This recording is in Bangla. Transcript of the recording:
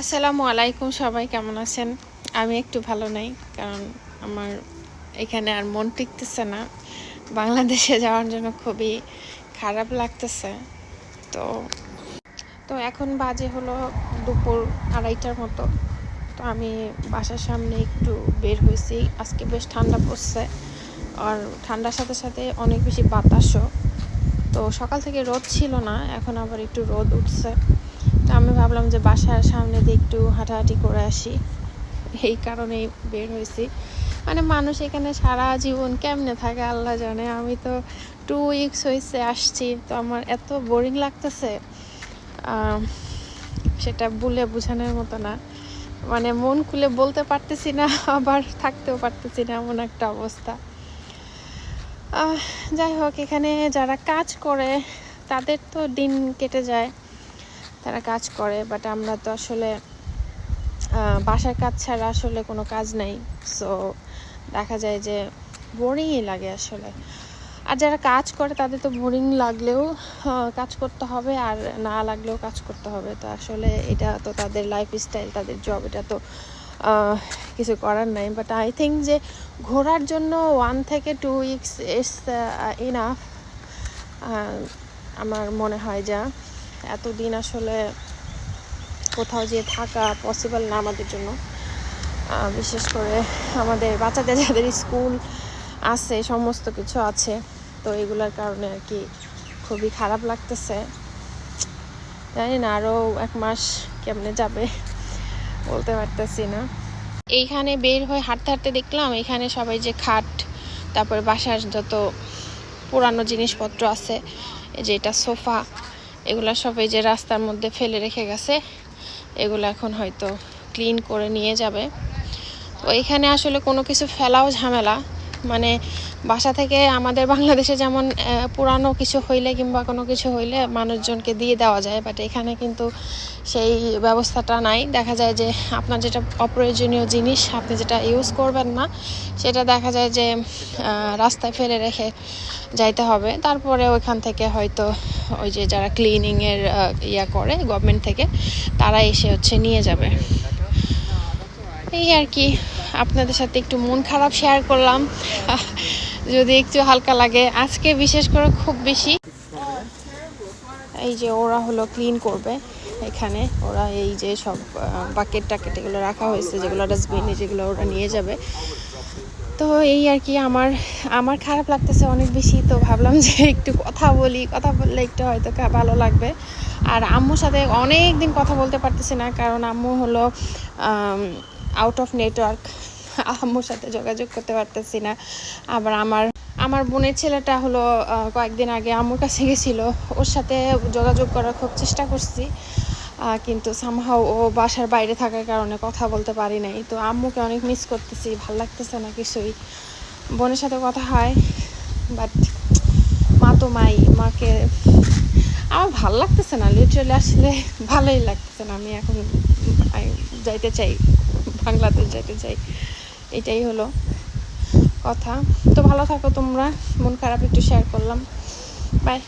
আসসালামু আলাইকুম সবাই, কেমন আছেন? আমি একটু ভালো নাই, কারণ আমার এখানে আর মন টিকতেছে না। বাংলাদেশে যাওয়ার জন্য খুবই খারাপ লাগতেছে। তো তো এখন বাজে হলো দুপুর আড়াইটার মতো। তো আমি বাসার সামনে একটু বের হয়েছি। আজকে বেশ ঠান্ডা পড়ছে। আর ঠান্ডার সাথে সাথে অনেক বেশি বাতাসও। তো সকাল থেকে রোদ ছিল না, এখন আবার একটু রোদ উঠছে। তো আমি ভাবলাম যে বাসার সামনে দিয়ে একটু হাঁটাহাঁটি করে আসি। এই কারণেই বের হয়েছি। মানে মানুষ এখানে সারা জীবন কেমনে থাকে আল্লাহ জানে। আমি তো টু উইকস হয়েছে আসছি, তো আমার এত বোরিং লাগতেছে। সেটা বলে বোঝানোর মতো না। মানে মন খুলে বলতে পারতেছি না, আবার থাকতেও পারতেছি না, এমন একটা অবস্থা। যাই হোক, এখানে যারা কাজ করে, তাদের তো দিন কেটে যায়। তারা কাজ করে বাট আমরা তো আসলে বাসার কাজ ছাড়া আসলে কোনো কাজ নাই। সো দেখা যায় যে বোরিংই লাগে আসলে। আর যারা কাজ করে, তাদের তো বোরিং লাগলেও কাজ করতে হবে, আর না লাগলেও কাজ করতে হবে। তো আসলে এটা তো তাদের লাইফ স্টাইল তাদের জব এটা তো কিছু করার নাই বাট আই থিঙ্ক যে ঘোরার জন্য ওয়ান থেকে টু উইকস ইস ইনাফ আমার মনে হয় যা। এতদিন আসলে কোথাও যেয়ে থাকা পসিবল না আমাদের জন্য। বিশেষ করে আমাদের বাচ্চাদের যাদের স্কুল আছে, সমস্ত কিছু আছে, তো এগুলোর কারণে আর কি খুবই খারাপ লাগতেছে। জানি না আরও এক মাস কেমনে যাবে। বলতে পারতেছি না। এইখানে বের হয়ে হাঁটতে হাঁটতে দেখলাম, এখানে সবাই যে খাট, তারপর বাসার যত পুরানো জিনিসপত্র আছে যে এটা সোফা, এগুলা সবাই যে রাস্তার মধ্যে ফেলে রেখে গেছে, এগুলো এখন হয়তো ক্লিন করে নিয়ে যাবে। তো এখানে আসলে কোনো কিছু ফেলাও ঝামেলা মানে বাসা থেকে আমাদের বাংলাদেশে যেমন পুরানো কিছু হইলে কিংবা কোনো কিছু হইলে মানুষজনকে দিয়ে দেওয়া যায় বাট এখানে কিন্তু সেই ব্যবস্থাটা নাই। দেখা যায় যে আপনার যেটা অপ্রয়োজনীয় জিনিস আপনি যেটা ইউজ করবেন না, সেটা দেখা যায় যে রাস্তায় ফেলে রেখে যাইতে হবে। তারপরে ওইখান থেকে হয়তো ওই যে যারা ক্লিনিংয়ের ইয়া করে গভর্নমেন্ট থেকে, তারা এসে হচ্ছে নিয়ে যাবে। এই আর কি। আপনাদের সাথে একটু মন খারাপ শেয়ার করলাম। যদি একটু হালকা লাগে। আজকে বিশেষ করে খুব বেশি এই যে ওরা হলো ক্লিন করবে এখানে। ওরা এই যে সব বাকেট টাকেট এগুলো রাখা হয়েছে, যেগুলো ডাস্টবিনে যেগুলো ওরা নিয়ে যাবে। তো এই আর কি আমার আমার খারাপ লাগতেছে অনেক বেশি। তো ভাবলাম যে একটু কথা বলি। কথা বললে একটু হয়তো ভালো লাগবে। আর আম্মুর সাথে অনেক দিন কথা বলতে পারতেছি না। কারণ আম্মু হলো আউট অফ নেটওয়ার্ক আম্মুর সাথে যোগাযোগ করতে পারতেছি না। আবার আমার আমার বোনের ছেলেটা হলো কয়েকদিন আগে আম্মুর কাছে গেছিল। ওর সাথে যোগাযোগ করার খুব চেষ্টা করছি কিন্তু সামহাও ও বাসার বাইরে থাকার কারণে কথা বলতে পারি নাই। তো আম্মুকে অনেক মিস করতেছি, ভালো লাগতেছে না কিছুই। বোনের সাথে কথা হয় বাট মা তো মাই, মাকে আমার ভালো লাগতেছে না লিটারালি আসলে ভালোই লাগতেছে না। আমি এখন যাইতে চাই। বাংলাদেশ যেতে চাই। এটাই হলো কথা। তো ভালো থাকো তোমরা। মন খারাপ একটু শেয়ার করলাম। বাই